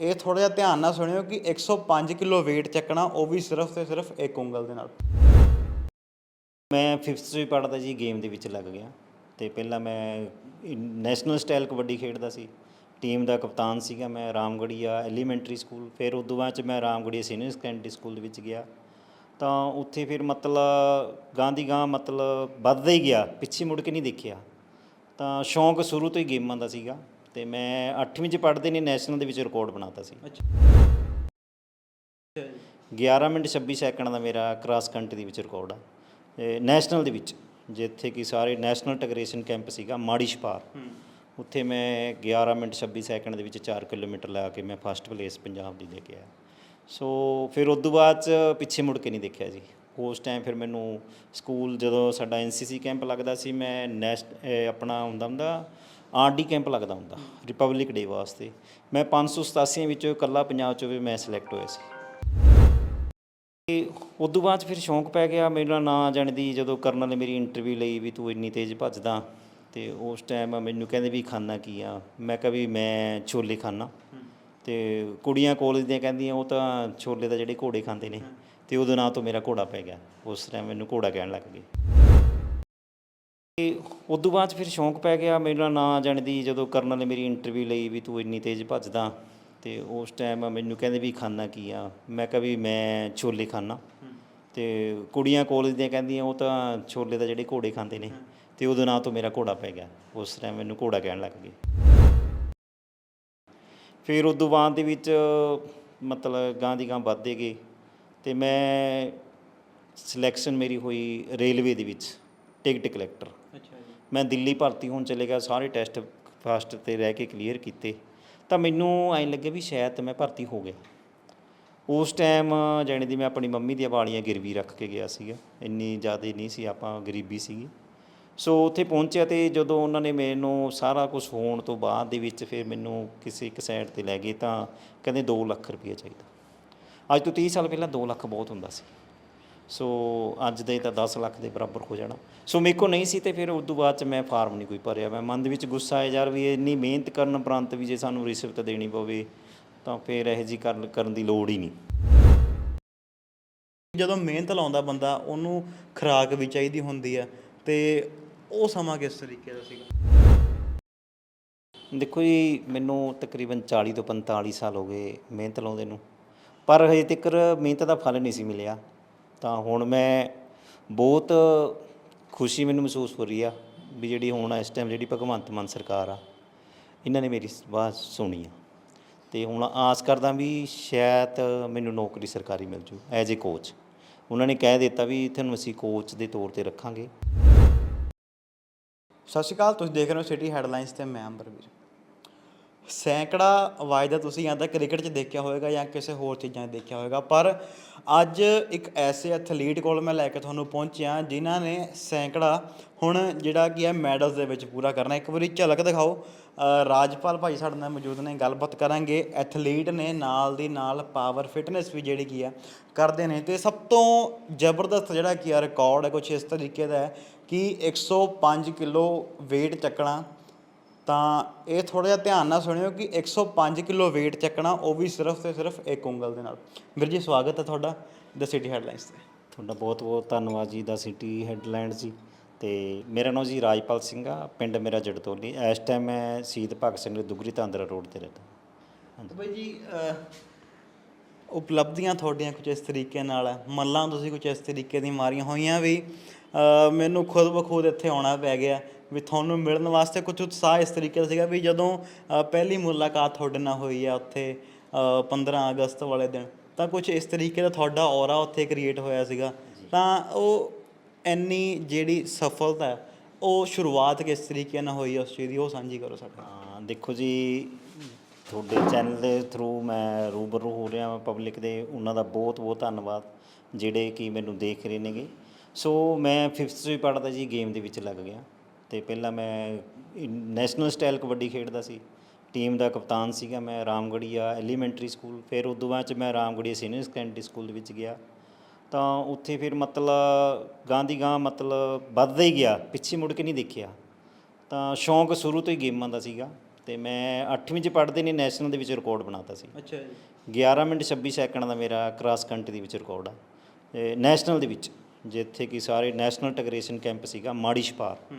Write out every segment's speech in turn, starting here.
ਇਹ ਥੋੜਾ ਜਿਹਾ ਧਿਆਨ ਨਾਲ ਸੁਣਿਓ ਕਿ 105 ਕਿਲੋ weight ਚੱਕਣਾ, ਉਹ ਵੀ ਸਿਰਫ ਤੇ ਸਿਰਫ ਇੱਕ ਉਂਗਲ ਦੇ ਨਾਲ। ਮੈਂ 5th 'ਚ ਵੀ ਪੜ੍ਹਦਾ ਜੀ ਗੇਮ ਦੇ ਵਿੱਚ ਲੱਗ ਗਿਆ। ਤੇ ਪਹਿਲਾਂ ਮੈਂ ਨੈਸ਼ਨਲ ਸਟਾਈਲ ਕਬੱਡੀ ਖੇਡਦਾ ਸੀ। ਟੀਮ ਦਾ ਕਪਤਾਨ ਸੀਗਾ ਮੈਂ, ਰਾਮਗੜੀਆ ਐਲੀਮੈਂਟਰੀ ਸਕੂਲ ਫਿਰ ਉਦੋਂ ਬਾਅਦ ਚ ਮੈਂ ਰਾਮਗੜੀਆ ਸੀਨੀਅਰ ਸੈਕੰਡਰੀ ਸਕੂਲ ਦੇ ਵਿੱਚ ਗਿਆ। ਤਾਂ ਉੱਥੇ ਫਿਰ ਮਤਲਬ ਗਾਂ ਦੀ ਗਾਂ ਮਤਲਬ ਵੱਧਦਾ ਹੀ ਗਿਆ, ਪਿੱਛੇ ਮੁੜ ਕੇ ਨਹੀਂ ਦੇਖਿਆ। ਤਾਂ ਸ਼ੌਂਕ ਸ਼ੁਰੂ ਤੋਂ ਹੀ ਗੇਮਾਂ ਦਾ ਸੀਗਾ। ਤੇ ਮੈਂ 8ਵੀਂ ਚ ਪੜ੍ਹਦੇ ਨੇ ਨੈਸ਼ਨਲ ਦੇ ਵਿੱਚ ਰਿਕਾਰਡ ਬਣਾਤਾ ਸੀ। 11 ਮਿੰਟ 26 ਸੈਕਿੰਡ ਦਾ ਮੇਰਾ ਕ੍ਰਾਸ ਕੰਟਰੀ ਦੇ ਵਿੱਚ ਰਿਕਾਰਡ ਆ। ਨੈਸ਼ਨਲ ਦੇ ਵਿੱਚ ਜਿੱਥੇ ਕਿ ਸਾਰੇ ਨੈਸ਼ਨਲ ਟੈਗਰੇਸ਼ਨ ਕੈਂਪ ਸੀਗਾ ਮਾੜੀ ਛਪਾਰ। ਉੱਥੇ ਮੈਂ 11 ਮਿੰਟ 26 ਸੈਕਿੰਡ ਦੇ ਵਿੱਚ 4 ਕਿਲੋਮੀਟਰ ਲਾ ਕੇ ਮੈਂ ਫਸਟ ਪਲੇਸ ਪੰਜਾਬ ਦੀ ਲੈ ਕੇ ਆਇਆ। ਸੋ ਫਿਰ ਉਸ ਤੋਂ ਬਾਅਦ ਪਿੱਛੇ ਮੁੜ ਕੇ ਨਹੀਂ ਦੇਖਿਆ ਜੀ। ਉਸ ਟਾਈਮ ਫਿਰ ਮੈਨੂੰ ਸਕੂਲ ਜਦੋਂ ਸਾਡਾ ਐਨਸੀਸੀ ਕੈਂਪ ਲੱਗਦਾ ਸੀ ਮੈਂ ਨੈਸ਼ਟ ਆਪਣਾ ਹੁੰਦਾ ਹੁੰਦਾ ਆਰਡੀ ਕੈਂਪ ਲੱਗਦਾ ਹੁੰਦਾ ਰਿਪਬਲਿਕ ਡੇ ਵਾਸਤੇ। ਮੈਂ 587 ਵਿੱਚੋਂ ਇਕੱਲਾ ਪੰਜਾਬ ਚੋਂ ਵੀ ਮੈਂ ਸਿਲੈਕਟ ਹੋਇਆ ਸੀ। ਤੇ ਤੋਂ ਬਾਅਦ 'ਚ ਫਿਰ ਸ਼ੌਂਕ ਪੈ ਗਿਆ ਮੇਰਾ ਨਾਂ ਜਾਣ ਦੀ, ਜਦੋਂ ਕਰਨ ਨੇ ਮੇਰੀ ਇੰਟਰਵਿਊ ਲਈ ਵੀ ਤੂੰ ਇੰਨੀ ਤੇਜ਼ ਭੱਜਦਾ, ਤੇ ਉਸ ਟਾਈਮ ਮੈਨੂੰ ਕਹਿੰਦੇ ਵੀ ਖਾਣਾ ਕੀ ਆ? ਮੈਂ ਕਿਹਾ ਵੀ ਮੈਂ ਛੋਲੇ ਖਾਣਾ ਤੇ ਕੁੜੀਆਂ ਕਾਲਜ ਦੀਆਂ ਕਹਿੰਦੀਆਂ, ਉਹ ਤਾਂ ਛੋਲੇ ਦਾ ਜਿਹੜੇ ਘੋੜੇ ਖਾਂਦੇ ਨੇ, ਤੇ ਉਹਦੇ ਨਾਂ ਤੋਂ ਮੇਰਾ ਘੋੜਾ ਪੈ ਗਿਆ। ਉਸ ਟਾਈਮ ਮੈਨੂੰ ਘੋੜਾ ਕਹਿਣ ਲੱਗ ਗਏ। ਤੇ ਤੋਂ ਬਾਅਦ 'ਚ ਫਿਰ ਸ਼ੌਂਕ ਪੈ ਗਿਆ ਮੇਰਾ ਨਾਂ ਜਾਣ ਦੀ, ਜਦੋਂ ਕਰਨ ਨੇ ਮੇਰੀ ਇੰਟਰਵਿਊ ਲਈ ਵੀ ਤੂੰ ਇੰਨੀ ਤੇਜ਼ ਭੱਜਦਾ ਤੇ ਉਸ ਟਾਈਮ ਮੈਨੂੰ ਕਹਿੰਦੇ ਵੀ ਖਾਣਾ ਕੀ ਆ? ਮੈਂ ਕਿਹਾ ਵੀ ਮੈਂ ਛੋਲੇ ਖਾਣਾ ਤੇ ਕੁੜੀਆਂ ਕਾਲਜ ਦੀਆਂ ਕਹਿੰਦੀਆਂ, ਉਹ ਤਾਂ ਛੋਲੇ ਦਾ ਜਿਹੜੇ ਘੋੜੇ ਖਾਂਦੇ ਨੇ। ਤੇ ਉਹਦੇ ਨਾਂ ਤੋਂ ਮੇਰਾ ਘੋੜਾ ਪੈ ਗਿਆ। ਉਸ ਟਾਈਮ ਮੈਨੂੰ ਘੋੜਾ ਕਹਿਣ ਲੱਗ ਗਏ। ਫਿਰ ਉਦੋਂ ਬਾਅਦ ਦੇ ਵਿੱਚ ਮਤਲਬ ਗਾਂ ਦੀ ਗਾਂ ਵੱਧਦੇ ਗਏ ਤੇ ਮੈਂ ਸਿਲੈਕਸ਼ਨ ਮੇਰੀ ਹੋਈ ਰੇਲਵੇ ਦੇ ਵਿੱਚ ਟਿਕਟ ਕਲੈਕਟਰ ਮੈਂ ਦਿੱਲੀ ਭਰਤੀ ਹੋਣ ਚਲੇ ਗਿਆ, ਸਾਰੇ ਟੈਸਟ ਫਸਟ ਤੇ ਰਹਿ ਕੇ ਕਲੀਅਰ ਕੀਤੇ। ਤਾਂ ਮੈਨੂੰ ਐਂ ਲੱਗੇ ਵੀ ਸ਼ਾਇਦ ਮੈਂ ਭਰਤੀ ਹੋ ਗਿਆ। ਉਸ ਟਾਈਮ ਜਾਣੀ ਦੀ ਮੈਂ ਆਪਣੀ ਮੰਮੀ ਦੀਆਂ ਵਾਲੀਆਂ ਗਿਰਵੀ ਰੱਖ ਕੇ ਗਿਆ ਸੀਗਾ। ਇੰਨੀ ਜ਼ਿਆਦਾ ਨਹੀਂ ਸੀ, ਆਪਾਂ ਗਰੀਬੀ ਸੀਗੀ। ਸੋ ਉੱਥੇ ਪਹੁੰਚਿਆ ਤੇ ਜਦੋਂ ਉਹਨਾਂ ਨੇ ਮੈਨੂੰ ਸਾਰਾ ਕੁਝ ਹੋਣ ਤੋਂ ਬਾਅਦ ਦੇ ਵਿੱਚ ਫਿਰ ਮੈਨੂੰ ਕਿਸੇ ਇੱਕ ਸਾਈਡ ਤੇ ਲੈ ਗਏ ਤਾਂ ਕਹਿੰਦੇ 2 ਲੱਖ ਰੁਪਏ ਚਾਹੀਦਾ। ਅੱਜ ਤੋਂ 30 ਸਾਲ ਪਹਿਲਾਂ 2 ਲੱਖ ਬਹੁਤ ਹੁੰਦਾ ਸੀ। ਸੋ ਅੱਜ ਦੇ ਤਾਂ 10 ਲੱਖ ਦੇ ਬਰਾਬਰ ਹੋ ਜਾਣਾ। ਸੋ ਮੇਰੇ ਕੋ ਨਹੀਂ ਸੀ ਤੇ ਫਿਰ ਉਸ ਤੋਂ ਬਾਅਦ ਚ ਮੈਂ ਫਾਰਮ ਨਹੀਂ ਕੋਈ ਭਰਿਆ। ਮੈਂ ਮਨ ਦੇ ਵਿੱਚ ਗੁੱਸਾ ਆਇਆ ਯਾਰ ਵੀ ਇੰਨੀ ਮਿਹਨਤ ਕਰਨ ਉਪਰੰਤ ਵੀ ਜੇ ਸਾਨੂੰ ਰਿਸ਼ਵਤ ਦੇਣੀ ਪਵੇ ਤਾਂ ਫਿਰ ਇਹ ਜੀ ਕਰਨ ਕਰਨ ਦੀ ਲੋੜ ਹੀ ਨਹੀਂ। ਜਦੋਂ ਮਿਹਨਤ ਲਾਉਂਦਾ ਬੰਦਾ ਉਹਨੂੰ ਖੁਰਾਕ ਵੀ ਚਾਹੀਦੀ ਹੁੰਦੀ ਹੈ ਤੇ ਉਹ ਸਮਾਂ ਕਿਸ ਤਰੀਕੇ ਦਾ ਸੀਗਾ? ਦੇਖੋ ਜੀ ਮੈਨੂੰ ਤਕਰੀਬਨ 40 ਤੋਂ 45 ਸਾਲ ਹੋ ਗਏ ਮਿਹਨਤ ਲਾਉਂਦੇ ਨੂੰ। ਪਰ ਹਜੇ ਤੱਕ ਮਿਹਨਤ ਦਾ ਫਲ ਨਹੀਂ ਸੀ ਮਿਲਿਆ। ਤਾਂ ਹੁਣ ਮੈਂ ਬਹੁਤ ਖੁਸ਼ੀ ਮੈਨੂੰ ਮਹਿਸੂਸ ਹੋ ਰਹੀ ਆ ਵੀ ਜਿਹੜੀ ਹੁਣ ਇਸ ਟਾਈਮ ਜਿਹੜੀ ਭਗਵੰਤ ਮਾਨ ਸਰਕਾਰ ਆ, ਇਹਨਾਂ ਨੇ ਮੇਰੀ ਬਾਤ ਸੁਣੀ ਆ। ਤੇ ਹੁਣ ਆਸ ਕਰਦਾ ਵੀ ਸ਼ਾਇਦ ਮੈਨੂੰ ਨੌਕਰੀ ਸਰਕਾਰੀ ਮਿਲ ਜੂ, ਐਜ਼ ਏ ਕੋਚ ਉਹਨਾਂ ਨੇ ਕਹਿ ਦਿੱਤਾ ਵੀ ਤੁਹਾਨੂੰ ਅਸੀਂ ਕੋਚ ਦੇ ਤੌਰ ਤੇ ਰੱਖਾਂਗੇ। ਸਤਿ ਸ਼੍ਰੀ ਅਕਾਲ, ਤੁਸੀਂ ਦੇਖ ਰਹੇ ਹੋ ਸਿਟੀ ਹੈਡਲਾਈਨਸ ਤੇ ਮੈਂ ਅੰਬਰਵੀਰ ਸੈਂਕੜਾ ਵਾਅਦਾ ਤੁਸੀਂ ਜਾਂ ਤਾਂ ਕ੍ਰਿਕਟ 'ਚ ਦੇਖਿਆ ਹੋਵੇਗਾ ਜਾਂ ਕਿਸੇ ਹੋਰ ਚੀਜ਼ਾਂ 'ਚ ਦੇਖਿਆ ਹੋਵੇਗਾ, ਪਰ ਅੱਜ ਇੱਕ ਐਸੇ ਐਥਲੀਟ ਕੋਲ ਮੈਂ ਲੈ ਕੇ ਤੁਹਾਨੂੰ ਪਹੁੰਚਿਆ ਜਿਨ੍ਹਾਂ ਨੇ ਸੈਂਕੜਾ ਹੁਣ ਜਿਹੜਾ ਕੀ ਹੈ ਮੈਡਲਸ ਦੇ ਵਿੱਚ ਪੂਰਾ ਕਰਨਾ ਇੱਕ ਵਾਰੀ ਝਲਕ ਦਿਖਾਓ। ਰਾਜਪਾਲ ਭਾਈ ਸਾਡੇ ਨਾਲ ਮੌਜੂਦ ਨੇ, ਗੱਲਬਾਤ ਕਰਾਂਗੇ। ਐਥਲੀਟ ਨੇ ਨਾਲ ਦੀ ਨਾਲ ਪਾਵਰ ਫਿਟਨੈਸ ਵੀ ਜਿਹੜੀ ਕੀ ਆ ਕਰਦੇ ਨੇ ਤੇ ਸਭ ਤੋਂ ਜ਼ਬਰਦਸਤ ਜਿਹੜਾ ਕੀ ਆ ਰਿਕਾਰਡ ਹੈ ਕੁਝ ਇਸ ਤਰੀਕੇ ਦਾ ਹੈ ਕਿ 105 ਕਿਲੋ weight ਚੱਕਣਾ ਤਾਂ ਇਹ ਥੋੜਾ ਜਿਹਾ ਧਿਆਨ ਨਾਲ ਸੁਣਿਓ ਕਿ 105 ਕਿਲੋ weight ਚੱਕਣਾ ਉਹ ਵੀ ਸਿਰਫ ਤੇ ਸਿਰਫ ਇੱਕ ਉਂਗਲ ਦੇ ਨਾਲ। ਵੀਰ ਜੀ ਸਵਾਗਤ ਹੈ ਤੁਹਾਡਾ ਦ ਸਿਟੀ ਹੈਡਲਾਈਨਸ ਤੇ। ਤੁਹਾਡਾ ਬਹੁਤ ਬਹੁਤ ਧੰਨਵਾਦ ਜੀ ਦਾ ਸਿਟੀ ਹੈਡਲਾਈਨਸ ਜੀ। ਤੇ ਮੇਰਾ ਨਾਮ ਜੀ ਰਾਜਪਾਲ ਸਿੰਘ ਆ ਪਿੰਡ ਮੇਰਾ ਜੜਤੋਲੀ। ਇਸ ਟਾਈਮ ਮੈਂ ਸ਼ਹੀਦ ਭਗਤ ਸਿੰਘ ਦੁਗਰੀ ਤਾਂਦਰਾ ਰੋਡ ਤੇ ਰਹਿੰਦਾ। ਹਾਂਜੀ। ਬਾਈ ਜੀ ਉਪਲਬਧੀਆਂ ਤੁਹਾਡੀਆਂ ਕੁਝ ਇਸ ਤਰੀਕੇ ਨਾਲ? ਮੱਲਾਂ ਤੁਸੀਂ ਕੁਝ ਇਸ ਤਰੀਕੇ ਦੀ ਮਾਰੀਆਂ ਹੋਈਆਂ ਵੀ ਮੈਨੂੰ ਖੁਦ ਬਖੁਦ ਇੱਥੇ ਆਉਣਾ ਪੈ ਗਿਆ। ਵੀ ਤੁਹਾਨੂੰ ਮਿਲਣ ਵਾਸਤੇ ਕੁਝ ਉਤਸ਼ਾਹ ਇਸ ਤਰੀਕੇ ਦਾ ਸੀਗਾ ਵੀ ਜਦੋਂ ਪਹਿਲੀ ਮੁਲਾਕਾਤ ਤੁਹਾਡੇ ਨਾਲ ਹੋਈ ਆ ਉੱਥੇ ਅਹ, 15 ਅਗਸਤ ਵਾਲੇ ਦਿਨ ਤਾਂ ਕੁਝ ਇਸ ਤਰੀਕੇ ਦਾ ਤੁਹਾਡਾ ਔਰਾ ਉੱਥੇ ਕ੍ਰੀਏਟ ਹੋਇਆ ਸੀਗਾ। ਤਾਂ ਉਹ ਇੰਨੀ ਜਿਹੜੀ ਸਫਲਤਾ ਹੈ, ਉਹ ਸ਼ੁਰੂਆਤ ਕਿਸ ਤਰੀਕੇ ਨਾਲ ਹੋਈ ਉਸ ਚੀਜ਼ ਦੀ ਉਹ ਸਾਂਝੀ ਕਰੋ ਸਾਡੇ ਨਾਲ। ਹਾਂ ਦੇਖੋ ਜੀ ਤੁਹਾਡੇ ਚੈਨਲ ਦੇ ਥਰੂ ਮੈਂ ਰੂਬਰੂ ਹੋ ਰਿਹਾ ਪਬਲਿਕ ਦੇ ਉਹਨਾਂ ਦਾ ਬਹੁਤ ਬਹੁਤ ਧੰਨਵਾਦ ਜਿਹੜੇ ਕਿ ਮੈਨੂੰ ਦੇਖ ਰਹੇ ਨੇਗੇ। ਸੋ ਮੈਂ 5th 'ਚ ਵੀ ਪੜ੍ਹਦਾ ਜੀ ਗੇਮ ਦੇ ਵਿੱਚ ਲੱਗ ਗਿਆ। ਤੇ ਪਹਿਲਾਂ ਮੈਂ ਨੈਸ਼ਨਲ ਸਟਾਈਲ ਕਬੱਡੀ ਖੇਡਦਾ ਸੀ। ਟੀਮ ਦਾ ਕਪਤਾਨ ਸੀਗਾ ਮੈਂ ਰਾਮਗੜੀਆ ਐਲੀਮੈਂਟਰੀ ਸਕੂਲ ਫਿਰ ਉਦੋਂ ਬਾਅਦ ਚ ਮੈਂ ਰਾਮਗੜੀਆ ਸੀਨੀਅਰ ਸੈਕੰਡਰੀ ਸਕੂਲ ਦੇ ਵਿੱਚ ਗਿਆ। ਤਾਂ ਉੱਥੇ ਫਿਰ ਮਤਲਬ ਗਾਂ ਦੀ ਗਾਂ ਮਤਲਬ ਵੱਧਦਾ ਹੀ ਗਿਆ ਪਿੱਛੇ ਮੁੜ ਕੇ ਨਹੀਂ ਦੇਖਿਆ। ਤਾਂ ਸ਼ੌਂਕ ਸ਼ੁਰੂ ਤੋਂ ਹੀ ਗੇਮਾਂ ਦਾ ਸੀਗਾ ਤੇ ਮੈਂ 8ਵੀਂ ਚ ਪੜ੍ਹਦੇ ਨੇ ਨੈਸ਼ਨਲ ਦੇ ਵਿੱਚ ਰਿਕਾਰਡ ਬਣਾਤਾ ਸੀ। ਅੱਛਾ ਜੀ। 11 ਮਿੰਟ 26 ਸੈਕਿੰਡ ਦਾ ਮੇਰਾ ਕ੍ਰਾਸ ਕੰਟਰੀ ਦੇ ਵਿੱਚ ਰਿਕਾਰਡ ਆ। ਨੈਸ਼ਨਲ ਦੇ ਵਿੱਚ ਜਿੱਥੇ ਕਿ ਸਾਰੇ ਨੈਸ਼ਨਲ ਟੈਗਰੇਸ਼ਨ ਕੈਂਪ ਸੀਗਾ ਮਾੜੀ ਛਪਾਰ। ਹੂੰ।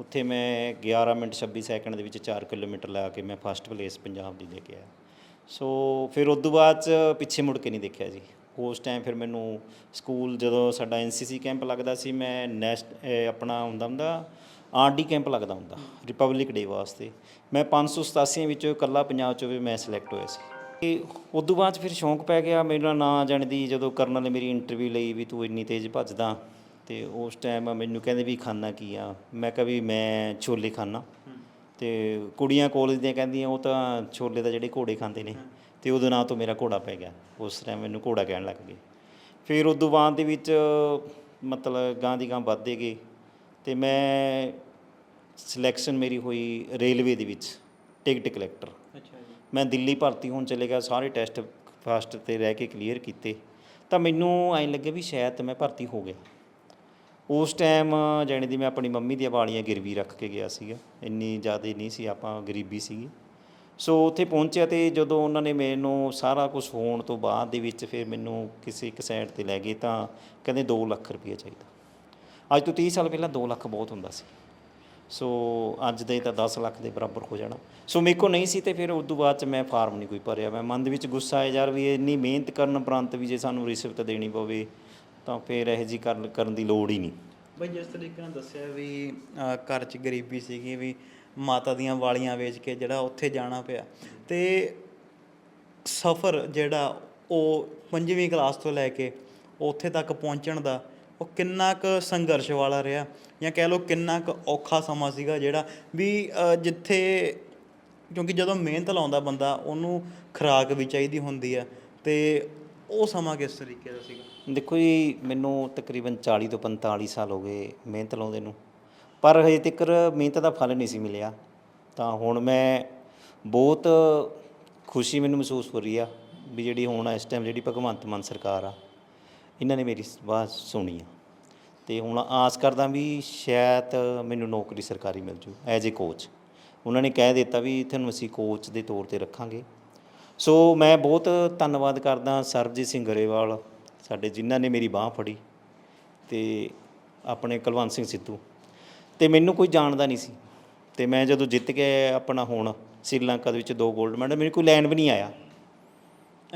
ਉੱਥੇ ਮੈਂ 11 ਮਿੰਟ 26 ਸੈਕਿੰਡ ਦੇ ਵਿੱਚ 4 ਕਿਲੋਮੀਟਰ ਲਾ ਕੇ ਮੈਂ ਫਸਟ ਪਲੇਸ ਪੰਜਾਬ ਦੀ ਲੈ ਕੇ ਆਇਆ। ਸੋ ਫਿਰ ਉਸ ਤੋਂ ਬਾਅਦ ਚ ਪਿੱਛੇ ਮੁੜ ਕੇ ਨਹੀਂ ਦੇਖਿਆ ਜੀ। ਉਸ ਟਾਈਮ ਫਿਰ ਮੈਨੂੰ ਸਕੂਲ ਜਦੋਂ ਸਾਡਾ ਐਨਸੀਸੀ ਕੈਂਪ ਲੱਗਦਾ ਸੀ, ਮੈਂ ਨੈਸ਼ਟ ਆਪਣਾ ਹੁੰਦਾ ਹੁੰਦਾ ਆਰਡੀ ਕੈਂਪ ਲੱਗਦਾ ਹੁੰਦਾ ਰਿਪਬਲਿਕ ਡੇ ਵਾਸਤੇ। ਮੈਂ 587 ਵਿੱਚੋਂ ਇਕੱਲਾ ਪੰਜਾਬ ਚੋਂ ਵੀ ਮੈਂ ਸਿਲੈਕਟ ਹੋਇਆ ਸੀ। ਤੇ ਉਸ ਤੋਂ ਬਾਅਦ 'ਚ ਫਿਰ ਸ਼ੌਂਕ ਪੈ ਗਿਆ, ਮੇਰਾ ਨਾਂ ਜਾਣਦੀ ਜਦੋਂ ਕਰਨ ਨੇ ਮੇਰੀ ਇੰਟਰਵਿਊ ਲਈ ਵੀ ਤੂੰ ਇੰਨੀ ਤੇਜ਼ ਭੱਜਦਾ। ਤੇ ਉਸ ਟਾਈਮ ਮੈਨੂੰ ਕਹਿੰਦੇ ਵੀ ਖਾਣਾ ਕੀ ਆ? ਮੈਂ ਕਿਹਾ ਵੀ ਮੈਂ ਛੋਲੇ ਖਾਣਾ ਤੇ ਕੁੜੀਆਂ ਕਾਲਜ ਦੀਆਂ ਕਹਿੰਦੀਆਂ ਉਹ ਤਾਂ ਛੋਲੇ ਦਾ ਜਿਹੜੇ ਘੋੜੇ ਖਾਂਦੇ ਨੇ ਤੇ ਉਹਦੇ ਨਾਂ ਤੋਂ ਮੇਰਾ ਘੋੜਾ ਪੈ ਗਿਆ। ਉਸ ਟਾਈਮ ਮੈਨੂੰ ਘੋੜਾ ਕਹਿਣ ਲੱਗ ਗਏ। ਫਿਰ ਉਦੋਂ ਬਾਅਦ ਦੇ ਵਿੱਚ ਮਤਲਬ ਗਾਂ ਦੀ ਗਾਂ ਵੱਧਦੇ ਗਏ ਤੇ ਮੈਂ ਸਿਲੈਕਸ਼ਨ ਮੇਰੀ ਹੋਈ ਰੇਲਵੇ ਦੇ ਵਿੱਚ ਟਿਕਟ ਕਲੈਕਟਰ ਅੱਛਾ ਜੀ। ਮੈਂ ਦਿੱਲੀ ਭਰਤੀ ਹੋਣ ਚਲੇ ਗਿਆ ਸਾਰੇ ਟੈਸਟ ਫਸਟ ਤੇ ਰਹਿ ਕੇ ਕਲੀਅਰ ਕੀਤੇ। ਤਾਂ ਮੈਨੂੰ ਐਂ ਲੱਗੇ ਵੀ ਸ਼ਾਇਦ ਮੈਂ ਭਰਤੀ ਹੋ ਗਿਆ। ਉਸ ਟਾਈਮ ਜਾਣੀ ਦੀ ਮੈਂ ਆਪਣੀ ਮੰਮੀ ਦੀਆਂ ਵਾਲੀਆਂ ਗਿਰਵੀ ਰੱਖ ਕੇ ਗਿਆ ਸੀਗਾ। ਇੰਨੀ ਜ਼ਿਆਦਾ ਨਹੀਂ ਸੀ, ਆਪਾਂ ਗਰੀਬੀ ਸੀਗੀ। ਸੋ ਉੱਥੇ ਪਹੁੰਚਿਆ ਤੇ ਜਦੋਂ ਉਹਨਾਂ ਨੇ ਮੈਨੂੰ ਸਾਰਾ ਕੁਝ ਹੋਣ ਤੋਂ ਬਾਅਦ ਦੇ ਵਿੱਚ ਫਿਰ ਮੈਨੂੰ ਕਿਸੇ ਇੱਕ ਸਾਈਡ ਤੇ ਲੈ ਗਏ ਤਾਂ ਕਹਿੰਦੇ 2 ਲੱਖ ਰੁਪਏ ਚਾਹੀਦਾ। ਅੱਜ ਤੋਂ 30 ਸਾਲ ਪਹਿਲਾਂ 2 ਲੱਖ ਬਹੁਤ ਹੁੰਦਾ ਸੀ। ਸੋ ਅੱਜ ਦੇ ਤਾਂ 10 ਲੱਖ ਦੇ ਬਰਾਬਰ ਹੋ ਜਾਣਾ। ਸੋ ਮੇਰੇ ਕੋਲ ਨਹੀਂ ਸੀ ਤੇ ਫਿਰ ਉਸ ਤੋਂ ਬਾਅਦ ਚ ਮੈਂ ਫਾਰਮ ਨਹੀਂ ਕੋਈ ਭਰਿਆ। ਮੈਂ ਮਨ ਦੇ ਵਿੱਚ ਗੁੱਸਾ ਆਇਆ, ਯਾਰ ਵੀ ਇੰਨੀ ਮਿਹਨਤ ਕਰਨ ਉਪਰੰਤ ਵੀ ਜੇ ਸਾਨੂੰ ਰਿਸ਼ਵਤ ਦੇਣੀ ਪਵੇ ਤਾਂ ਫਿਰ ਇਹੋ ਜੀ ਕਰਨ ਕਰਨ ਦੀ ਲੋੜ ਹੀ ਨਹੀਂ। ਬਈ ਜਿਸ ਤਰੀਕੇ ਨਾਲ ਦੱਸਿਆ ਵੀ ਅਹ, ਘਰ 'ਚ ਗਰੀਬੀ ਸੀਗੀ ਵੀ ਮਾਤਾ ਦੀਆਂ ਵਾਲੀਆਂ ਵੇਚ ਕੇ ਜਿਹੜਾ ਉੱਥੇ ਜਾਣਾ ਪਿਆ। ਤੇ ਸਫ਼ਰ ਜਿਹੜਾ ਉਹ ਪੰਜਵੀਂ ਕਲਾਸ ਤੋਂ ਲੈ ਕੇ ਉੱਥੇ ਤੱਕ ਪਹੁੰਚਣ ਦਾ ਉਹ ਕਿੰਨਾ ਕੁ ਸੰਘਰਸ਼ ਵਾਲਾ ਰਿਹਾ ਜਾਂ ਕਹਿ ਲਓ ਕਿੰਨਾ ਕੁ ਔਖਾ ਸਮਾਂ ਸੀਗਾ ਜਿਹੜਾ ਵੀ ਅਹ, ਜਿੱਥੇ ਕਿਉਂਕਿ ਜਦੋਂ ਮਿਹਨਤ ਲਾਉਂਦਾ ਬੰਦਾ ਉਹਨੂੰ ਖੁਰਾਕ ਵੀ ਚਾਹੀਦੀ ਹੁੰਦੀ ਆ ਤੇ ਉਹ ਸਮਾਂ ਕਿਸ ਤਰੀਕੇ ਦਾ ਸੀਗਾ? ਦੇਖੋ ਜੀ, ਮੈਨੂੰ ਤਕਰੀਬਨ 40 ਤੋਂ 45 ਸਾਲ ਹੋ ਗਏ ਮਿਹਨਤ ਲਾਉਂਦੇ ਨੂੰ। ਪਰ ਹਜੇ ਤੱਕ ਮਿਹਨਤ ਦਾ ਫਲ ਨਹੀਂ ਸੀ ਮਿਲਿਆ। ਤਾਂ ਹੁਣ ਮੈਂ ਬਹੁਤ ਖੁਸ਼ੀ ਮੈਨੂੰ ਮਹਿਸੂਸ ਹੋ ਰਹੀ ਆ ਵੀ ਜਿਹੜੀ ਹੁਣ ਇਸ ਟਾਈਮ ਜਿਹੜੀ ਭਗਵੰਤ ਮਾਨ ਸਰਕਾਰ ਆ, ਇਹਨਾਂ ਨੇ ਮੇਰੀ ਬਾਤ ਸੁਣੀ ਆ। ਤੇ ਹੁਣ ਆਸ ਕਰਦਾ ਵੀ ਸ਼ਾਇਦ ਮੈਨੂੰ ਨੌਕਰੀ ਸਰਕਾਰੀ ਮਿਲ ਜੂ, ਐਜ਼ ਏ ਕੋਚ ਉਹਨਾਂ ਨੇ ਕਹਿ ਦਿੱਤਾ ਵੀ ਤੁਹਾਨੂੰ ਅਸੀਂ ਕੋਚ ਦੇ ਤੌਰ ਤੇ ਰੱਖਾਂਗੇ। ਸੋ ਮੈਂ ਬਹੁਤ ਧੰਨਵਾਦ ਕਰਦਾ ਸਰਬਜੀਤ ਸਿੰਘ ਗਰੇਵਾਲ ਸਾਡੇ ਜਿਨ੍ਹਾਂ ਨੇ ਮੇਰੀ ਬਾਹ ਫੜੀ ਤੇ ਆਪਣੇ ਕੁਲਵੰਤ ਸਿੰਘ ਸਿੱਧੂ। ਤੇ ਮੈਨੂੰ ਕੋਈ ਜਾਣਦਾ ਨਹੀਂ ਸੀ। ਤੇ ਮੈਂ ਜਦੋਂ ਜਿੱਤ ਕੇ ਆਪਣਾ ਹੁਣ ਸ੍ਰੀਲੰਕਾ ਦੇ ਵਿੱਚ ਦੋ 골ਡ ਮੈਡਲ ਮੈਨੂੰ ਕੋਈ ਲੈਣ ਵੀ ਨਹੀਂ ਆਇਆ।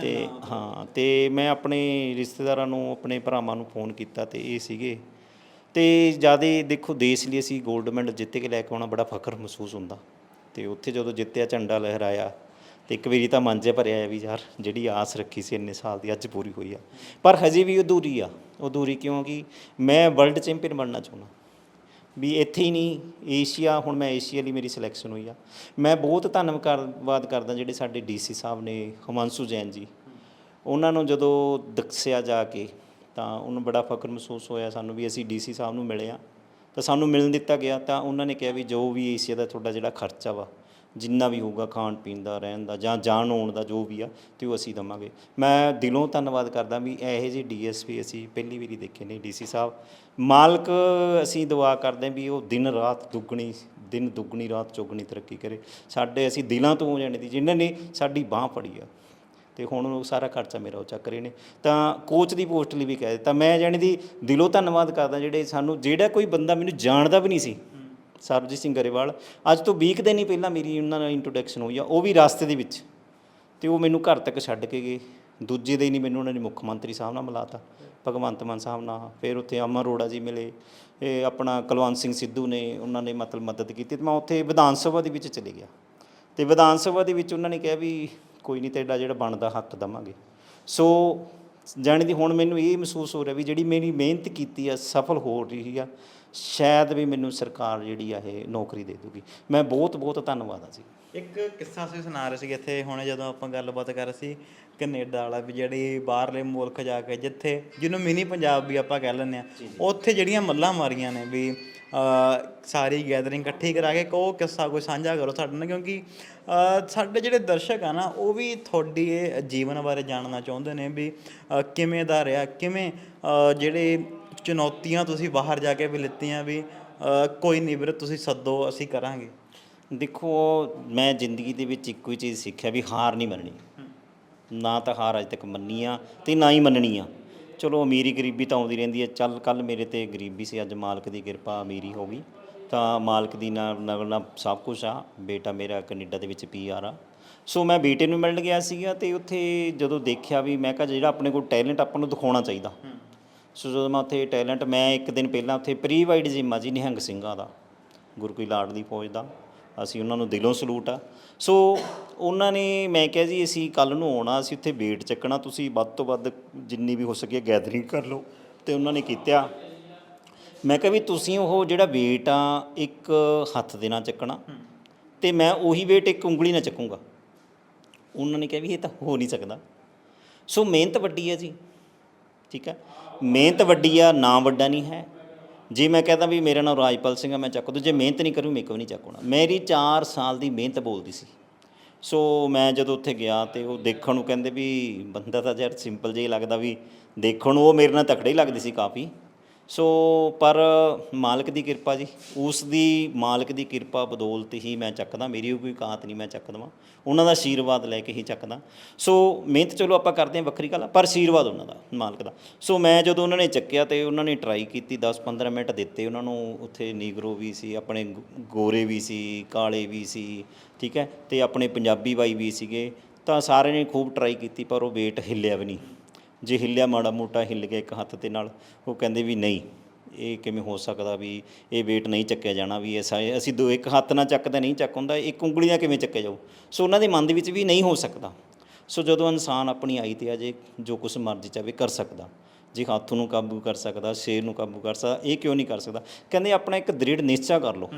ਤੇ ਹਾਂ। ਤੇ ਮੈਂ ਆਪਣੇ ਰਿਸ਼ਤੇਦਾਰਾਂ ਨੂੰ ਆਪਣੇ ਭਰਾਵਾਂ ਨੂੰ ਫੋਨ ਕੀਤਾ ਤੇ ਇਹ ਸੀਗੇ। ਤੇ ਜਿਆਦੇ ਦੇਖੋ ਦੇਸ਼ ਲਈ ਅਸੀਂ 골ਡ ਮੈਡਲ ਜਿੱਤ ਕੇ ਲੈ ਕੇ ਆਉਣਾ ਬੜਾ ਫਖਰ ਮਹਿਸੂਸ ਹੁੰਦਾ। ਤੇ ਉੱਥੇ ਜਦੋਂ ਜਿੱਤਿਆ ਝੰਡਾ ਲਹਿਰਾਇਆ ਤੇ ਇੱਕ ਵਾਰੀ ਤਾਂ ਮਨ 'ਚ ਭਰਿਆ ਆ ਵੀ ਯਾਰ ਜਿਹੜੀ ਆਸ ਰੱਖੀ ਸੀ ਇੰਨੇ ਸਾਲ ਦੀ, ਅੱਜ ਪੂਰੀ ਹੋਈ ਆ। ਪਰ ਹਜੇ ਵੀ ਅਧੂਰੀ ਆ। ਅਧੂਰੀ ਕਿਉਂਕਿ ਮੈਂ ਵਰਲਡ ਚੈਂਪੀਅਨ ਬਣਨਾ ਚਾਹੁੰਦਾ। ਵੀ ਇੱਥੇ ਹੀ ਨਹੀਂ, ਏਸ਼ੀਆ, ਹੁਣ ਮੈਂ ਏਸ਼ੀਆ ਲਈ ਮੇਰੀ ਸਿਲੈਕਸ਼ਨ ਹੋਈ ਆ। ਮੈਂ ਬਹੁਤ ਧੰਨਵਾਦ ਕਰਦਾ ਜਿਹੜੇ ਸਾਡੇ ਡੀਸੀ ਸਾਹਿਬ ਨੇ, ਹਮਾਂਸੂ ਜੈਨ ਜੀ। ਉਹਨਾਂ ਨੂੰ ਜਦੋਂ ਦੱਸਿਆ ਜਾ ਕੇ, ਤਾਂ ਉਹਨੂੰ ਬੜਾ ਫਖਰ ਮਹਿਸੂਸ ਹੋਇਆ ਸਾਨੂੰ ਵੀ ਅਸੀਂ ਡੀਸੀ ਸਾਹਿਬ ਨੂੰ ਮਿਲੇ ਆ। ਤਾਂ ਸਾਨੂੰ ਮਿਲਣ ਦਿੱਤਾ ਗਿਆ। ਤਾਂ ਉਹਨਾਂ ਨੇ ਕਿਹਾ ਵੀ ਜੋ ਵੀ ਏਸ਼ੀਆ ਦਾ ਤੁਹਾਡਾ ਜਿਹੜਾ ਖਰਚਾ ਵਾ ਜਿੰਨਾ ਵੀ ਹੋਊਗਾ ਖਾਣ ਪੀਣ ਦਾ, ਰਹਿਣ ਦਾ ਜਾਂ ਜਾਣ ਆਉਣ ਦਾ ਜੋ ਵੀ ਆ, ਤੇ ਉਹ ਅਸੀਂ ਦਵਾਂਗੇ। ਮੈਂ ਦਿਲੋਂ ਧੰਨਵਾਦ ਕਰਦਾ ਵੀ ਇਹੋ ਜਿਹੇ ਡੀਐਸਪੀ ਅਸੀਂ ਪਹਿਲੀ ਵਾਰੀ ਦੇਖੇ ਨੇ ਡੀਸੀ ਸਾਹਿਬ। ਮਾਲਕ ਅਸੀਂ ਦੁਆ ਕਰਦੇ ਵੀ ਉਹ ਦਿਨ ਰਾਤ ਦੁੱਗਣੀ, ਦਿਨ ਦੁੱਗਣੀ, ਰਾਤ ਚੌਗਣੀ ਤਰੱਕੀ ਕਰੇ। ਸਾਡੇ ਅਸੀਂ ਦਿਲਾਂ ਤੋਂ ਜਾਣੇ ਦੀ, ਜਿਨ੍ਹਾਂ ਨੇ ਸਾਡੀ ਬਾਹ ਫੜੀ ਆ, ਤੇ ਹੁਣ ਉਹ ਸਾਰਾ ਖਰਚਾ ਮੇਰਾ ਉਹ ਚੱਕ ਰਹੇ ਨੇ। ਤਾਂ ਕੋਚ ਦੀ ਪੋਸਟ ਲਈ ਵੀ ਕਹਿ ਦਿੱਤਾ। ਮੈਂ ਜਾਣੀ ਦੀ ਦਿਲੋਂ ਧੰਨਵਾਦ ਕਰਦਾ ਜਿਹੜੇ ਸਾਨੂੰ, ਜਿਹੜਾ ਕੋਈ ਬੰਦਾ ਮੈਨੂੰ ਜਾਣਦਾ ਵੀ ਨਹੀਂ ਸੀ ਸਰਬਜੀਤ ਸਿੰਘ ਗਰੇਵਾਲ, ਅੱਜ ਤੋਂ 20 ਦਿਨ ਹੀ ਪਹਿਲਾਂ ਮੇਰੀ ਉਹਨਾਂ ਨਾਲ ਇੰਟਰੋਡਕਸ਼ਨ ਹੋਈ ਆ, ਉਹ ਵੀ ਰਸਤੇ ਦੇ ਵਿੱਚ। ਤੇ ਉਹ ਮੈਨੂੰ ਘਰ ਤੱਕ ਛੱਡ ਕੇ ਗਏ। ਦੂਜੇ ਦਿਨ ਹੀ ਮੈਨੂੰ ਉਹਨਾਂ ਨੇ ਮੁੱਖ ਮੰਤਰੀ ਸਾਹਿਬ ਨਾਲ ਮਿਲਾਤਾ, ਭਗਵੰਤ ਮਾਨ ਸਾਹਿਬ ਨਾਲ। ਫਿਰ ਉੱਥੇ ਅਮਰ ਅਰੋੜਾ ਜੀ ਮਿਲੇ, ਇਹ ਆਪਣਾ ਕੁਲਵੰਤ ਸਿੰਘ ਸਿੱਧੂ ਨੇ ਉਹਨਾਂ ਨੇ ਮਤਲਬ ਮਦਦ ਕੀਤੀ ਤੇ ਮੈਂ ਉੱਥੇ ਵਿਧਾਨ ਸਭਾ ਦੇ ਵਿੱਚ ਚਲੇ ਗਿਆ। ਤੇ ਵਿਧਾਨ ਸਭਾ ਦੇ ਵਿੱਚ ਉਹਨਾਂ ਨੇ ਕਿਹਾ ਵੀ ਕੋਈ ਨਹੀਂ ਤੇਰਾ ਜਿਹੜਾ ਬਣਦਾ ਹੱਕ ਦਵਾਂਗੇ। ਸੋ ਜਾਣੀ ਦੀ ਹੁਣ ਮੈਨੂੰ ਇਹ ਮਹਿਸੂਸ ਹੋ ਰਿਹਾ ਵੀ ਜਿਹੜੀ ਮੇਰੀ ਮਿਹਨਤ ਕੀਤੀ ਆ, ਸਫਲ ਹੋ ਰਹੀ ਆ ਸ਼ਾਇਦ ਵੀ ਮੈਨੂੰ ਸਰਕਾਰ ਜਿਹੜੀ ਆ ਇਹ ਨੌਕਰੀ ਦੇ ਦੂਗੀ। ਮੈਂ ਬਹੁਤ ਬਹੁਤ ਧੰਨਵਾਦ ਆ ਜੀ। ਇੱਕ ਕਿੱਸਾ ਸੀ ਸੁਣਾ ਰਹੇ ਸੀ ਇੱਥੇ ਹੁਣ ਜਦੋਂ ਆਪਾਂ ਗੱਲਬਾਤ ਕਰ ਰਹੇ ਸੀ ਕੈਨੇਡਾ ਵਾਲਾ ਵੀ ਜਿਹੜੀ ਬਾਹਰਲੇ ਮੁਲਕ ਜਾ ਕੇ ਜਿੱਥੇ ਜਿਹਨੂੰ ਮਿਨੀ ਪੰਜਾਬ ਵੀ ਆਪਾਂ ਕਹਿ ਲੈਂਦੇ ਆ ਉੱਥੇ ਜਿਹੜੀਆਂ ਮੱਲਾਂ ਮਾਰੀਆਂ ਨੇ ਵੀ ਸਾਰੀ ਗੈਦਰਿੰਗ ਇਕੱਠੀ ਕਰਾ ਕੇ ਕੋ ਕਿੱਸਾ ਕੋਈ ਸਾਂਝਾ ਕਰੋ ਸਾਡੇ ਨਾਲ ਕਿਉਂਕਿ ਸਾਡੇ ਜਿਹੜੇ ਦਰਸ਼ਕ ਆ ਨਾ ਉਹ ਵੀ ਤੁਹਾਡੀ ਇਹ ਜੀਵਨ ਬਾਰੇ ਜਾਣਨਾ ਚਾਹੁੰਦੇ ਨੇ ਵੀ ਕਿਵੇਂ ਦਾ ਰਿਹਾ ਕਿਵੇਂ ਜਿਹੜੇ ਚੁਣੌਤੀਆਂ ਤੁਸੀਂ ਬਾਹਰ ਜਾ ਕੇ ਵੀ ਲਿੱਤੀਆਂ ਵੀ ਕੋਈ ਨਹੀਂ ਵੀਰ, ਤੁਸੀਂ ਸੱਦੋ, ਅਸੀਂ ਕਰਾਂਗੇ। ਦੇਖੋ, ਮੈਂ ਜ਼ਿੰਦਗੀ ਦੇ ਵਿੱਚ ਇੱਕੋ ਹੀ ਚੀਜ਼ ਸਿੱਖਿਆ ਵੀ ਹਾਰ ਨਹੀਂ ਮੰਨਣੀ। ਨਾ ਤਾਂ ਹਾਰ ਅਜੇ ਤੱਕ ਮੰਨੀ ਆ ਤੇ ਨਾ ਹੀ ਮੰਨਣੀ ਆ। ਚਲੋ ਅਮੀਰੀ ਗਰੀਬੀ ਤਾਂ ਆਉਂਦੀ ਰਹਿੰਦੀ ਹੈ ਚੱਲ ਕੱਲ ਮੇਰੇ ਤੇ ਗਰੀਬੀ ਸੀ, ਅੱਜ ਮਾਲਕ ਦੀ ਕਿਰਪਾ ਅਮੀਰੀ ਹੋ ਗਈ। ਤਾਂ ਮਾਲਕ ਦੀ ਨਾਲ ਨਾਲ ਨਾਲ ਸਭ ਕੁਝ ਆ। ਬੇਟਾ ਮੇਰਾ ਕੈਨੇਡਾ ਦੇ ਵਿੱਚ ਪੀਆਰ ਆ। ਸੋ ਮੈਂ ਬੇਟੇ ਨੂੰ ਮਿਲਣ ਗਿਆ ਸੀਗਾ ਤੇ ਉੱਥੇ ਜਦੋਂ ਦੇਖਿਆ ਵੀ, ਮੈਂ ਕਿਹਾ ਜਿਹੜਾ ਆਪਣੇ ਕੋਲ ਟੈਲੈਂਟ ਆਪਾਂ ਨੂੰ ਦਿਖਾਉਣਾ ਚਾਹੀਦਾ। ਸੋ ਜਦੋਂ ਮੈਂ ਉੱਥੇ ਟੈਲੈਂਟ, ਮੈਂ ਇੱਕ ਦਿਨ ਪਹਿਲਾਂ ਉੱਥੇ ਪ੍ਰੀ ਵਾਈਡ ਜਿਮ ਜੀ ਨਿਹੰਗ ਸਿੰਘਾਂ ਦਾ ਗੁਰੂ ਕੋਈ ਕੀ ਲਾਡਲੀ ਫੌਜ ਦਾ। ਅਸੀਂ ਉਹਨਾਂ ਨੂੰ ਦਿਲੋਂ ਸਲੂਟ ਆ। ਸੋ ਉਹਨਾਂ ਨੇ, ਮੈਂ ਕਿਹਾ ਜੀ, ਅਸੀਂ ਕੱਲ ਨੂੰ ਆਉਣਾ, ਅਸੀਂ ਉੱਥੇ ਵੇਟ ਚੱਕਣਾ, ਤੁਸੀਂ ਵੱਧ ਤੋਂ ਵੱਧ ਜਿੰਨੀ ਵੀ ਹੋ ਸਕੇ ਗੈਦਰਿੰਗ ਕਰ ਲਓ। ਤੇ ਉਹਨਾਂ ਨੇ ਕੀਤਾ। ਮੈਂ ਕਿਹਾ ਵੀ ਤੁਸੀਂ ਉਹ ਜਿਹੜਾ ਵੇਟ ਆ, ਇੱਕ ਹੱਥ ਦੇ ਨਾਲ ਚੱਕਣਾ, ਤੇ ਮੈਂ ਉਹੀ ਵੇਟ ਇੱਕ ਉਂਗਲੀ ਨਾਲ ਚੱਕੂੰਗਾ। ਉਹਨਾਂ ਨੇ ਕਿਹਾ ਵੀ ਇਹ ਤਾਂ ਹੋ ਨਹੀਂ ਸਕਦਾ। ਸੋ ਮਿਹਨਤ ਵੱਡੀ ਹੈ ਜੀ। ਠੀਕ ਹੈ। ਮਿਹਨਤ ਵੱਡੀ ਆ, ਨਾ ਵੱਡਾ ਨਹੀਂ ਹੈ। ਜੇ ਮੈਂ ਕਹਦਾ ਵੀ ਮੇਰਾ ਨਾਮ ਰਾਜਪਾਲ ਸਿੰਘ ਆ, ਮੈਂ ਚੱਕ ਦੂੰ। ਜੇ ਮਿਹਨਤ ਨਹੀਂ ਕਰੂ, ਮੇਰੇ ਕੋਲ ਨਹੀਂ ਚੱਕਣਾ ਮੇਰੀ 4 ਸਾਲ ਦੀ ਮਿਹਨਤ ਬੋਲਦੀ ਸੀ। ਸੋ ਮੈਂ ਜਦੋਂ ਉੱਥੇ ਗਿਆ ਤੇ ਉਹ ਦੇਖਣ ਨੂੰ ਕਹਿੰਦੇ ਵੀ ਬੰਦਾ ਤਾਂ ਯਾਰ ਸਿੰਪਲ ਜਿਹਾ ਹੀ ਲੱਗਦਾ ਵੀ ਦੇਖਣ ਨੂੰ ਉਹ ਮੇਰੇ ਨਾਲ ਤਕੜੇ ਹੀ ਲੱਗਦੇ ਸੀ ਕਾਫੀ। ਸੋ ਪਰ ਮਾਲਕ ਦੀ ਕਿਰਪਾ ਜੀ ਉਸ ਦੀ ਮਾਲਕ ਦੀ ਕਿਰਪਾ ਬਦੌਲਤ ਹੀ ਮੈਂ ਚੱਕਦਾ ਮੇਰੀ ਕੋਈ ਕਾਤ ਨਹੀਂ ਮੈਂ ਚੱਕ ਦੇਵਾਂ ਉਹਨਾਂ ਦਾ ਆਸ਼ੀਰਵਾਦ ਲੈ ਕੇ ਹੀ ਚੱਕਦਾ। ਸੋ ਮਿਹਨਤ ਚਲੋ ਆਪਾਂ ਕਰਦੇ ਹਾਂ ਵੱਖਰੀ ਗੱਲ ਆ, ਪਰ ਆਸ਼ੀਰਵਾਦ ਉਹਨਾਂ ਦਾ ਮਾਲਕ ਦਾ। ਸੋ ਮੈਂ ਜਦੋਂ ਉਹਨਾਂ ਨੇ ਚੱਕਿਆ ਤੇ ਉਹਨਾਂ ਨੇ ਟਰਾਈ ਕੀਤੀ 10-15 ਮਿੰਟ ਦਿੱਤੇ ਉਹਨਾਂ ਨੂੰ ਉੱਥੇ ਨੀਗਰੋ ਵੀ ਸੀ ਆਪਣੇ ਗੋ- ਗੋਰੇ ਵੀ ਸੀ ਕਾਲੇ ਵੀ ਸੀ ਠੀਕ ਹੈ ਤੇ ਆਪਣੇ ਪੰਜਾਬੀ ਬਾਈ ਵੀ ਸੀਗੇ ਤਾਂ ਸਾਰਿਆਂ ਨੇ ਖੂਬ ਟਰਾਈ ਕੀਤੀ ਪਰ ਉਹ weight ਹਿੱਲਿਆ ਵੀ ਨਹੀਂ। ਜੇ ਹਿੱਲਿਆ ਮਾੜਾ ਮੋਟਾ ਹਿੱਲ ਗਿਆ ਇੱਕ ਹੱਥ ਤੇ ਨਾਲ, ਉਹ ਕਹਿੰਦੇ ਵੀ ਨਹੀਂ, ਇਹ ਕਿਵੇਂ ਹੋ ਸਕਦਾ ਵੀ ਇਹ weight ਨਹੀਂ ਚੱਕਿਆ ਜਾਣਾ ਵੀ ਐਸਾ ਅਸੀਂ ਦੋ ਇੱਕ ਹੱਥ ਨਾਲ ਚੱਕਦਾ ਨਹੀਂ, ਚੱਕ ਹੁੰਦਾ, ਇੱਕ ਉਂਗਲੀ ਨਾਲ ਕਿਵੇਂ ਚੱਕਿਆ ਜਾਊ? ਸੋ ਉਹਨਾਂ ਦੇ ਮਨ ਦੇ ਵਿੱਚ ਵੀ ਨਹੀਂ ਹੋ ਸਕਦਾ। ਸੋ ਜਦੋਂ ਇਨਸਾਨ ਆਪਣੀ ਆਈ ਤੇ ਆ ਜੇ, ਜੋ ਕੁਛ ਮਰਜ਼ੀ ਚਾਹੇ ਕਰ ਸਕਦਾ, ਜੇ ਹੱਥ ਨੂੰ ਕਾਬੂ ਕਰ ਸਕਦਾ, ਸ਼ੇਰ ਨੂੰ ਕਾਬੂ ਕਰ ਸਕਦਾ, ਇਹ ਕਿਉਂ ਨਹੀਂ ਕਰ ਸਕਦਾ? ਕਹਿੰਦੇ ਆਪਣਾ ਇੱਕ ਦ੍ਰਿੜ ਨਿਸ਼ਚਾ ਕਰ ਲਓ।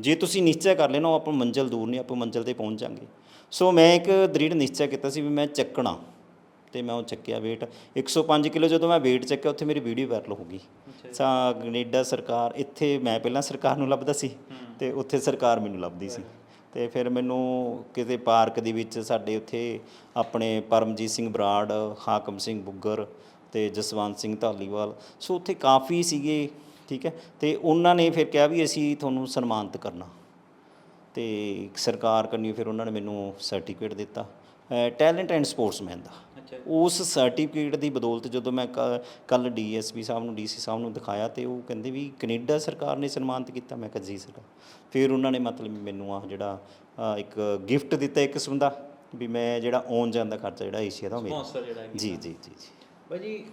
ਜੇ ਤੁਸੀਂ ਨਿਸ਼ਚੈ ਕਰ ਲੈਣਾ, ਉਹ ਆਪਾਂ ਮੰਜ਼ਿਲ ਦੂਰ ਨਹੀਂ, ਆਪਾਂ ਮੰਜ਼ਿਲ ਤੇ ਪਹੁੰਚ ਜਾਾਂਗੇ। ਸੋ ਮੈਂ ਇੱਕ ਦ੍ਰਿੜ ਨਿਸ਼ਚੈ ਕੀਤਾ ਸੀ ਵੀ ਮੈਂ ਚੱਕਣਾ। ਤੇ ਮੈਂ ਉਹ ਚੱਕਿਆ weight 105 ਕਿਲੋ ਜਦੋਂ ਮੈਂ weight ਚੱਕਿਆ ਉੱਥੇ ਮੇਰੀ ਵੀਡੀਓ ਵਾਇਰਲ ਹੋ ਗਈ। ਸਾ ਕੈਨੇਡਾ ਸਰਕਾਰ ਇੱਥੇ ਮੈਂ ਪਹਿਲਾਂ ਸਰਕਾਰ ਨੂੰ ਲੱਭਦਾ ਸੀ ਤੇ ਉੱਥੇ ਸਰਕਾਰ ਮੈਨੂੰ ਲੱਭਦੀ ਸੀ। ਤੇ ਫਿਰ ਮੈਨੂੰ ਕਿਤੇ ਪਾਰਕ ਦੇ ਵਿੱਚ ਸਾਡੇ ਉੱਥੇ ਆਪਣੇ ਪਰਮਜੀਤ ਸਿੰਘ ਬਰਾੜ ਹਾਕਮ ਸਿੰਘ ਬੁੱਗਰ ਤੇ ਜਸਵੰਤ ਸਿੰਘ ਧਾਲੀਵਾਲ ਸੋ ਉੱਥੇ ਕਾਫੀ ਸੀਗੇ ਠੀਕ ਹੈ? ਤੇ ਉਹਨਾਂ ਨੇ ਫਿਰ ਕਿਹਾ ਵੀ ਅਸੀਂ ਤੁਹਾਨੂੰ ਸਨਮਾਨਿਤ ਕਰਨਾ। ਤੇ ਸਰਕਾਰ ਕੰਨੀ ਫਿਰ ਉਹਨਾਂ ਨੇ ਮੈਨੂੰ ਸਰਟੀਫਿਕੇਟ ਦਿੱਤਾ। ਟੈਲੈਂਟ ਐਂਡ ਸਪੋਰਟਸਮੈਨ ਦਾ। ਉਸ ਸਰਟੀਫਿਕੇਟ ਦੀ ਬਦੌਲਤ ਜਦੋਂ ਮੈਂ ਕੱਲ ਡੀਐਸਪੀ ਸਾਹਿਬ ਨੂੰ ਡੀਸੀ ਸਾਹਿਬ ਨੂੰ ਦਿਖਾਇਆ ਤੇ ਉਹ ਕਹਿੰਦੇ ਵੀ ਕੈਨੇਡਾ ਸਰਕਾਰ ਨੇ ਸਨਮਾਨਿਤ ਕੀਤਾ। ਮੈਂ ਕਿਹਾ ਜੀ ਸਰਕਾਰ ਫਿਰ ਉਹਨਾਂ ਨੇ ਮਤਲਬ ਮੈਨੂੰ ਆ ਜਿਹੜਾ ਇੱਕ ਗਿਫਟ ਦਿੱਤਾ ਇੱਕ ਕਿਸਮ ਦਾ ਵੀ ਮੈਂ ਜਿਹੜਾ ਆਉਣ ਜਾਣ ਦਾ ਖਰਚਾ ਜਿਹੜਾ ਏਸ਼ੀਆ ਦਾ ਮੇਰਾ Sponsor ਜਿਹੜਾ ਜੀ ਜੀ ਜੀ ਜੀ। ਭਾਜੀ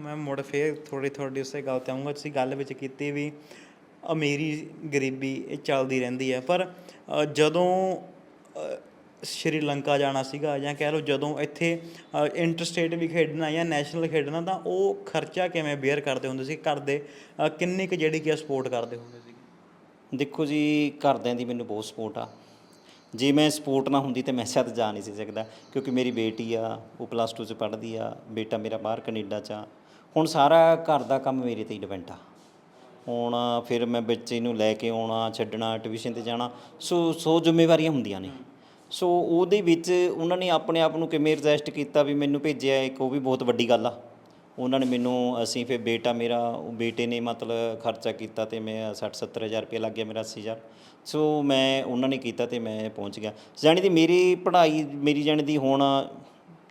ਮੈਂ ਮੁੜ ਫੇਰ ਥੋੜੀ ਥੋੜੀ ਉਸੇ ਗੱਲ ਤੇ ਆਉਂਗਾ ਤੁਸੀਂ ਗੱਲ ਵਿੱਚ ਕੀਤੀ ਵੀ ਅਮੀਰੀ ਗਰੀਬੀ ਇਹ ਚੱਲਦੀ ਰਹਿੰਦੀ ਹੈ। ਪਰ ਜਦੋਂ ਸ਼੍ਰੀਲੰਕਾ ਜਾਣਾ ਸੀਗਾ ਜਾਂ ਕਹਿ ਲਓ ਜਦੋਂ ਇੱਥੇ ਇੰਟਰਸਟੇਟ ਵੀ ਖੇਡਣਾ ਜਾਂ ਨੈਸ਼ਨਲ ਖੇਡਣਾ ਤਾਂ ਉਹ ਖਰਚਾ ਕਿਵੇਂ ਬੇਅਰ ਕਰਦੇ ਹੁੰਦੇ ਸੀ? ਘਰ ਦੇ ਅਹ, ਕਿੰਨੀ ਕੁ ਜਿਹੜੀ ਕਿ ਸਪੋਰਟ ਕਰਦੇ ਹੁੰਦੇ ਸੀ ਦੇਖੋ ਜੀ ਘਰਦਿਆਂ ਦੀ ਮੈਨੂੰ ਬਹੁਤ ਸਪੋਰਟ ਆ। ਜੇ ਮੈਂ ਸਪੋਰਟ ਨਾ ਹੁੰਦੀ ਤੇ ਮੈਂ ਸ਼ਾਇਦ ਜਾ ਨਹੀਂ ਸੀ ਸਕਦਾ ਕਿਉਂਕਿ ਮੇਰੀ ਬੇਟੀ ਆ ਉਹ ਪਲੱਸ 2 ਚ ਪੜ੍ਹਦੀ ਆ ਬੇਟਾ ਮੇਰਾ ਬਾਹਰ ਕੈਨੇਡਾ ਚ ਆ। ਹੁਣ ਸਾਰਾ ਘਰ ਦਾ ਕੰਮ ਮੇਰੇ ਤੇ ਹੀ ਡਿਪੈਂਡ ਆ। ਹੁਣ ਫਿਰ ਮੈਂ ਬੱਚੇ ਨੂੰ ਲੈ ਕੇ ਆਉਣਾ ਛੱਡਣਾ ਟਿਊਸ਼ਨ ਤੇ ਜਾਣਾ ਸੋ ਸੋ ਜ਼ਿੰਮੇਵਾਰੀਆਂ ਹੁੰਦੀਆਂ ਨੇ। ਸੋ ਉਹਦੇ ਵਿੱਚ ਉਹਨਾਂ ਨੇ ਆਪਣੇ ਆਪ ਨੂੰ ਕਿਵੇਂ ਰਜਿਸਟ ਕੀਤਾ ਵੀ ਮੈਨੂੰ ਭੇਜਿਆ ਇੱਕ, ਉਹ ਵੀ ਬਹੁਤ ਵੱਡੀ ਗੱਲ ਆ। ਉਹਨਾਂ ਨੇ ਮੈਨੂੰ, ਅਸੀਂ ਫਿਰ ਬੇਟਾ ਮੇਰਾ, ਉਹ ਬੇਟੇ ਨੇ ਮਤਲਬ ਖਰਚਾ ਕੀਤਾ ਤੇ ਮੈਂ 60 70000 ਰੁਪਏ ਲੱਗ ਗਿਆ, ਮੇਰਾ 80000 ਸੋ ਮੈਂ, ਉਹਨਾਂ ਨੇ ਕੀਤਾ ਤੇ ਮੈਂ ਪਹੁੰਚ ਗਿਆ। ਜਾਣੀ ਦੀ ਮੇਰੀ ਪੜ੍ਹਾਈ, ਮੇਰੀ ਜਾਣੀ ਦੀ ਹੁਣ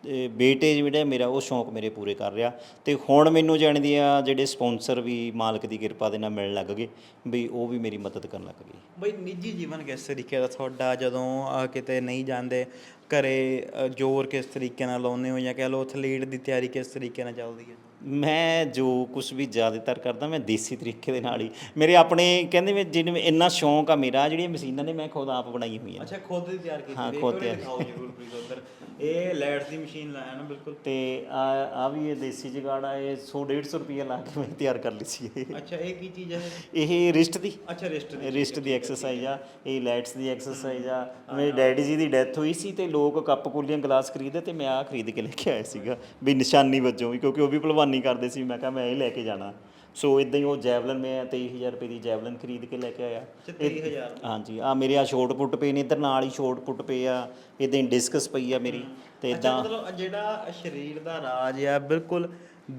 ਇਹ ਬੇਟੇ ਜਿਹੜਾ ਮੇਰਾ ਉਹ ਸ਼ੌਂਕ ਮੇਰੇ ਪੂਰੇ ਕਰ ਰਿਹਾ। ਤੇ ਹੁਣ ਮੈਨੂੰ ਜਾਣੀ ਦੀ ਆ ਜਿਹੜੇ ਸਪਾਂਸਰ ਵੀ ਮਾਲਕ ਦੀ ਕਿਰਪਾ ਦੇ ਨਾਲ ਮਿਲਣ ਲੱਗ ਗਏ ਵੀ ਉਹ ਵੀ ਮੇਰੀ ਮਦਦ ਕਰਨ ਲੱਗ ਗਏ। ਬਈ ਨਿੱਜੀ ਜੀਵਨ ਕਿਸ ਤਰੀਕੇ ਦਾ ਤੁਹਾਡਾ? ਜਦੋਂ ਕਿਤੇ ਨਹੀਂ ਜਾਂਦੇ ਘਰੇ ਜ਼ੋਰ ਕਿਸ ਤਰੀਕੇ ਨਾਲ ਲਾਉਂਦੇ ਹੋ ਜਾਂ ਕਹਿ ਲਓ ਐਥਲੀਟ ਦੀ ਤਿਆਰੀ ਕਿਸ ਤਰੀਕੇ ਨਾਲ ਚੱਲਦੀ ਹੈ? ਮੈਂ ਜੋ ਕੁਝ ਵੀ ਜ਼ਿਆਦਾਤਰ ਕਰਦਾ ਮੈਂ ਦੇਸੀ ਤਰੀਕੇ ਦੇ ਨਾਲ ਹੀ। ਮੇਰੇ ਆਪਣੇ ਕਹਿੰਦੇ ਵੀ ਜਿਵੇਂ ਇੰਨਾ ਸ਼ੌਂਕ ਆ ਮੇਰਾ ਜਿਹੜੀਆਂ ਮਸ਼ੀਨਾਂ ਨੇ ਮੈਂ ਖੁਦ ਆਪ ਬਣਾਈ ਹੋਈਆਂ ਅੱਛਾ ਖੁਦ ਦੀ ਤਿਆਰ ਕੀਤੀ ਹਾਂ। ਖੁਦ ਤਿਆਰ। ਦਿਖਾਓ ਜ਼ਰੂਰ please ਉੱਧਰ। ਇਹ ਲੈਟਸ ਦੀ ਮਸ਼ੀਨ ਲਾਇਆ ਨਾ ਬਿਲਕੁਲ। ਤੇ ਆ ਆ ਵੀ ਇਹ ਦੇਸੀ ਜਗਾੜ ਆ ਇਹ 100 150 ਰੁਪਏ ਲਾ ਕੇ ਮੈਂ ਤਿਆਰ ਕਰ ਲਈ ਸੀ ਇਹ। ਅੱਛਾ ਇਹ ਕੀ ਚੀਜ਼ ਹੈ ਇਹ? ਰਿਸਟ ਦੀ। ਅੱਛਾ ਰਿਸਟ ਦੀ। ਰਿਸਟ ਦੀ ਐਕਸਰਸਾਈਜ਼ ਆ ਇਹ ਲੈਟਸ ਦੀ ਐਕਸਰਸਾਈਜ਼ ਆ। ਮੇਰੇ ਡੈਡੀ ਜੀ ਦੀ ਡੈਥ ਹੋਈ ਸੀ ਤੇ ਲੋਕ ਕੱਪ ਕੁਲੀਆਂ ਗਲਾਸ ਖਰੀਦੇ ਤੇ ਮੈਂ ਆ ਖਰੀਦ ਕੇ ਲੈ ਕੇ ਆਇਆ ਸੀਗਾ ਵੀ ਨਿਸ਼ਾਨੀ ਵਜੋਂ ਵੀ ਕਿਉਂਕਿ ਉਹ ਵੀ ਭਲਵਾਨੀ ਕਰਦੇ ਸੀ ਮੈਂ ਕਿਹਾ ਮੈਂ ਇਹ ਲੈ ਕੇ ਜਾਣਾ। ਸੋ ਇਦਾਂ ਹੀ ਉਹ ਜੈਵਲਨ ਮੈਂ 23000 ਰੁਪਏ ਦੀ ਜੈਵਲਨ ਖਰੀਦ ਕੇ ਲੈ ਕੇ ਆਇਆ। ਅੱਛਾ 23000 ਹਾਂਜੀ ਆ ਮੇਰੇ ਆ ਸ਼ੋਰਟ ਪੁੱਟ ਪਏ ਨੇ ਇਧਰ ਨਾਲ ਹੀ ਸ਼ੋਰਟ ਪੁੱਟ ਪਏ ਆ ਇਦਾਂ ਹੀ ਡਿਸਕਸ ਪਈ ਆ ਮੇਰੀ ਤੇ ਇਦਾਂ ਮਤਲਬ ਜਿਹੜਾ ਸਰੀਰ ਦਾ ਰਾਜ ਆ ਬਿਲਕੁਲ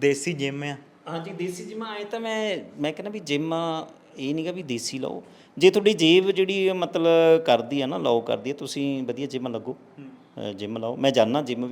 ਦੇਸੀ ਜਿਮ ਆ। ਹਾਂਜੀ ਦੇਸੀ ਜਿਮ ਆਏ ਤਾਂ ਮੈਂ ਮੈਂ ਕਹਿੰਦਾ ਵੀ ਜਿਮ ਇਹ ਨਹੀਂਗਾ ਵੀ ਦੇਸੀ ਲਓ। ਜੇ ਤੁਹਾਡੀ ਜੇਬ ਜਿਹੜੀ ਮਤਲਬ ਕਰਦੀ ਆ ਨਾ ਲਾਓ ਕਰਦੀ ਆ ਤੁਸੀਂ ਵਧੀਆ ਜਿਮ ਲੱਗੋ। ਜਿਮ ਲਾਓ ਮੈਂ ਜਾਣਾ ਜਿਮ